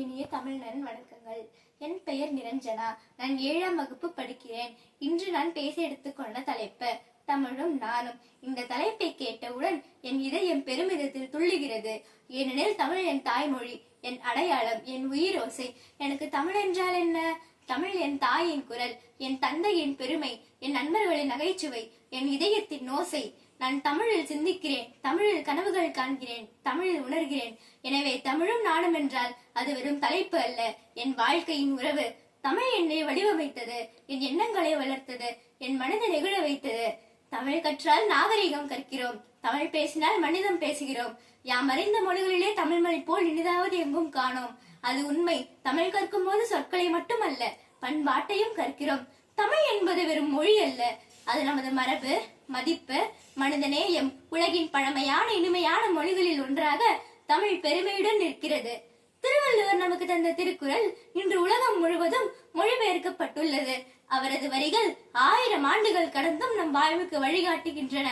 இனிய தமிழ்நன் வணக்கங்கள். என் பெயர் நிரஞ்சனா. நான் ஏழாம் வகுப்பு படிக்கிறேன். இன்று நான் பேச எடுத்துக்கொண்ட தலைப்பு தமிழும் நானும். இந்த தலைப்பை கேட்டவுடன் என் இதயம் பெருமிதத்தில் துள்ளுகிறது. ஏனெனில் தமிழ் என் தாய்மொழி என் அடையாளம் என் உயிரோசை. எனக்கு தமிழ் என்றால் என்ன? தமிழ் என் தாயின் குரல் என் தந்தையின் பெருமை என் நண்பர்களின் நகைச்சுவை என் இதயத்தின் ஓசை. நான் தமிழில் சிந்திக்கிறேன். தமிழில் கனவுகள் காண்கிறேன் தமிழில் உணர்கிறேன். எனவே தமிழும் நாடும் என்றால் அது வெறும் தலைப்பு அல்ல என் வாழ்க்கையின் உறவு. தமிழ் என்னை வடிவமைத்தது என் எண்ணங்களை வளர்த்தது என் மனதை நெகிழ வைத்தது. தமிழ் கற்றால் நாகரிகம் கற்கிறோம் தமிழ் பேசினால் மனிதம் பேசுகிறோம். யாம் அறிந்த மொழிகளிலே தமிழ் மொழி போல் இனிதாவது எங்கும் காணோம். அது உண்மை தமிழ் கற்கும் போது சொற்களை மட்டுமல்ல பண்பாட்டையும் கற்கிறோம். தமிழ் என்பது வெறும் மொழி அல்ல அது நமது மரபு. மதிப்பு மனிதநேயம் உலகின் பழமையான இனிமையான மொழிகளில் ஒன்றாக தமிழ் பெருமையுடன் நிற்கிறது. திருவள்ளுவர் நமக்கு தந்த திருக்குறள் இன்று உலகம் முழுவதும் மொழிபெயர்க்கப்பட்டுள்ளது. அவரது வரிகள் ஆயிரம் ஆண்டுகள் கடந்தும் நம் வாழ்வுக்கு வழிகாட்டுகின்றன.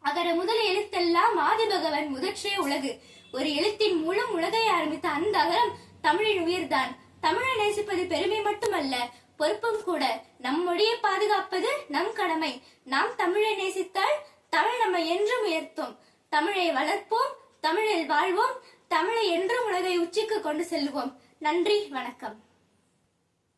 அகர முதல் எழுத்தெல்லாம் ஆதிபகவன் முதற்றே உலகு. ஒரு எழுத்தின் மூலம் உலகை ஆரம்பித்த அந்த அகரம் தமிழின் உயிர்தான். தமிழை நேசிப்பது பெருமை மட்டுமல்ல பொறுப்பும் கூட. நம் மொழியை பாதுகாப்பது நம் கடமை. நாம் தமிழை நேசித்தால் தமிழ் நம்மை என்றும் உயர்த்தும். தமிழை வளர்ப்போம் தமிழில் வாழ்வோம் தமிழை என்றும் உலகை உச்சிக்கு கொண்டு செல்வோம். நன்றி வணக்கம்.